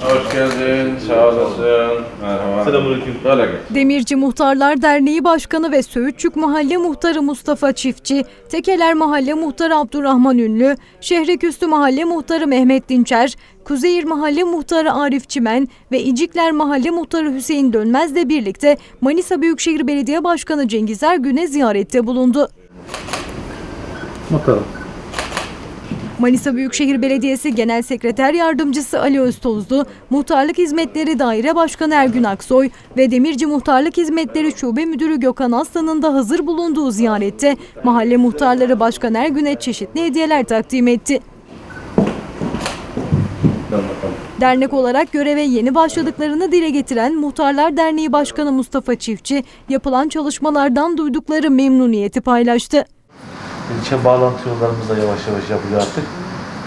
Hoş geldin, sağ olasın. Merhaba. Selamünaleyküm. Demirci Muhtarlar Derneği Başkanı ve Söğütçük Mahalle Muhtarı Mustafa Çiftçi, Tekeler Mahalle Muhtarı Abdurrahman Ünlü, Şehreküstü Mahalle Muhtarı Mehmet Dinçer, Kuzeyir Mahalle Muhtarı Arif Çimen ve İcikler Mahalle Muhtarı Hüseyin Dönmez'le birlikte Manisa Büyükşehir Belediye Başkanı Cengiz Ergün'e ziyarette bulundu. Bakalım. Manisa Büyükşehir Belediyesi Genel Sekreter Yardımcısı Ali Öztozlu, Muhtarlık Hizmetleri Daire Başkanı Ergün Aksoy ve Demirci Muhtarlık Hizmetleri Şube Müdürü Gökhan Aslan'ın da hazır bulunduğu ziyarette mahalle muhtarları Başkan Ergün'e çeşitli hediyeler takdim etti. Dernek olarak göreve yeni başladıklarını dile getiren Muhtarlar Derneği Başkanı Mustafa Çiftçi, yapılan çalışmalardan duydukları memnuniyeti paylaştı. İlçe bağlantı yollarımız da yavaş yavaş yapılıyor artık.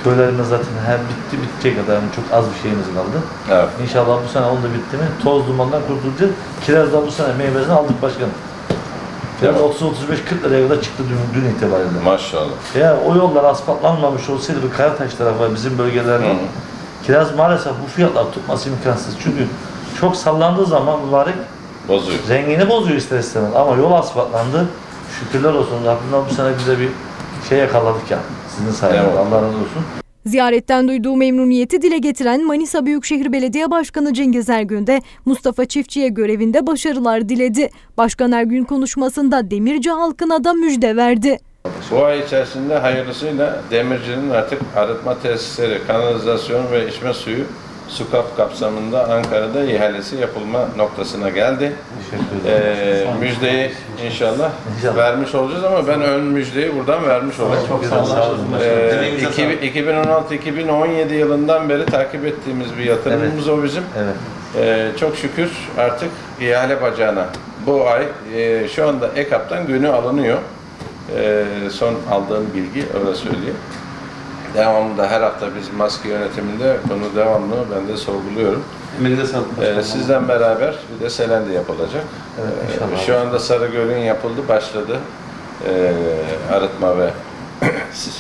Köylerimiz zaten hem bitti bitecek kadar yani çok az bir şeyimiz kaldı. Evet. İnşallah bu sene onu da bitti mi toz dumandan kurtulacağız. Kiraz da bu sene meyvesini aldık başkanım. Kiraz 30-35-40 liraya kadar çıktı dün, dün itibariyle. Maşallah. Eğer o yollar asfaltlanmamış olsaydı bir Karataş tarafı bizim bölgelerde. Hı. Kiraz maalesef bu fiyatlar tutması imkansız. Çünkü çok sallandığı zaman mübarek Bozuyor. Rengini bozuyor ister istemez ama yol asfaltlandı. Şükürler olsun Rabbimden bu sene bize bir şey yakaladık ya. Sizin sayenizde Evet. Allah razı olsun. Ziyaretten duyduğu memnuniyeti dile getiren Manisa Büyükşehir Belediye Başkanı Cengiz Ergün de Mustafa Çiftçi'ye görevinde başarılar diledi. Başkan Ergün konuşmasında Demirci halkına da müjde verdi. Bu ay içerisinde hayırlısıyla Demirci'nin artık arıtma tesisleri, kanalizasyon ve içme suyu SUKAP kapsamında Ankara'da ihalesi yapılma noktasına geldi. Teşekkür ederim. Ee, müjdeyi inşallah, İnşallah. vermiş olacağız ama ben ön müjdeyi buradan vermiş olacağım. Çok sağ olun. Ee, 2016-2017 yılından beri takip ettiğimiz bir yatırımımız o bizim. Evet. Ee, çok şükür artık ihale bacağına bu ay e, şu anda EKAP'tan günü alınıyor. Ee, son aldığım bilgi öyle söyleyeyim. Devamında her hafta biz maske yönetiminde bunu devamlı ben de sorguluyorum. Emeğinize sağlık Ee, sizden beraber bir de Selendi yapılacak. Evet, Ee, inşallah. şu anda Sarıgöl'ün yapıldı, başladı. Ee, arıtma ve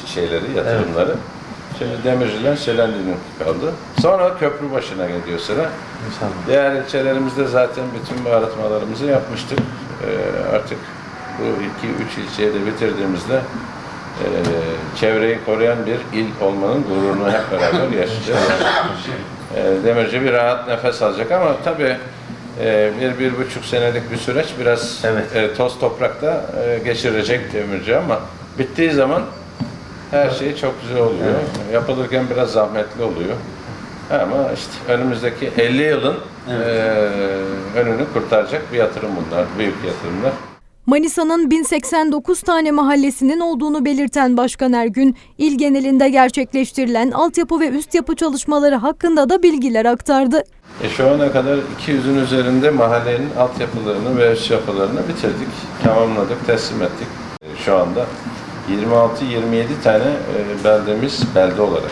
şeyleri, yatırımları. Şimdi Demirci'den Selendi'nin kaldı. Sonra köprü başına geliyor sıra. İnşallah. Diğer ilçelerimizde zaten bütün bu arıtmalarımızı yapmıştık. Ee, artık bu iki, üç ilçeyi de bitirdiğimizde e, çevreyi koruyan bir il olmanın gururunu hep beraber yaşayacağız. E, Demirci bir rahat nefes alacak ama tabii e, bir, bir buçuk senelik bir süreç biraz Evet. e, toz toprakta e, geçirecek Demirci ama bittiği zaman her şey çok güzel oluyor. Yapılırken biraz zahmetli oluyor. Ama işte önümüzdeki 50 yılın Evet. e, önünü kurtaracak bir yatırım bunlar, büyük yatırımlar. Manisa'nın 1089 tane mahallesinin olduğunu belirten Başkan Ergün, il genelinde gerçekleştirilen altyapı ve üst yapı çalışmaları hakkında da bilgiler aktardı. E şu ana kadar 200'ün üzerinde mahallenin altyapılarını ve üst yapılarını bitirdik, tamamladık, teslim ettik. E, Şu anda 26-27 tane e, beldemiz belde olarak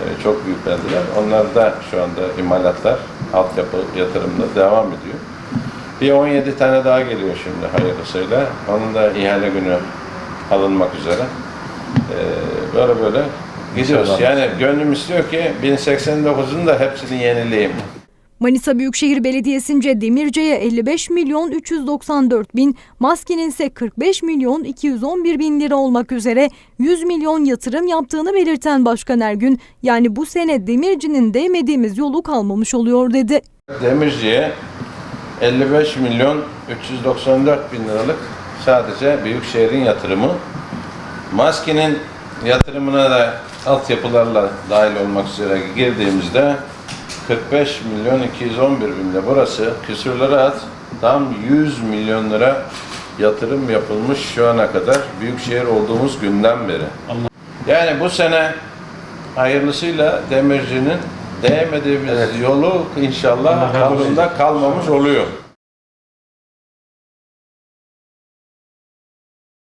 e, çok büyük beldeler. Onlar da şu anda imalatlar, altyapı yatırımda devam ediyor. Bir 17 tane daha geliyor şimdi hayırlısıyla. Onun da ihale günü alınmak üzere. E, Böyle böyle gidiyoruz. Yani gönlüm istiyor ki 1089'un da hepsini yenileyim. Manisa Büyükşehir Belediyesi'nce Demirce'ye 55 milyon 394 bin, Maskin'in ise 45 milyon 211 bin lira olmak üzere 100 milyon yatırım yaptığını belirten Başkan Ergün, yani bu sene Demirci'nin değmediğimiz yolu kalmamış oluyor dedi. Demirci'ye 55 milyon 394 bin liralık sadece Büyükşehir'in yatırımı. Maski'nin yatırımına da altyapılarla dahil olmak üzere girdiğimizde 45 milyon 211 bin de burası küsürlere at tam 100 milyon lira yatırım yapılmış şu ana kadar Büyükşehir olduğumuz günden beri. Yani bu sene hayırlısıyla Demirci'nin değmediğimiz Evet. yolu inşallah aklında kalmamış oluyor.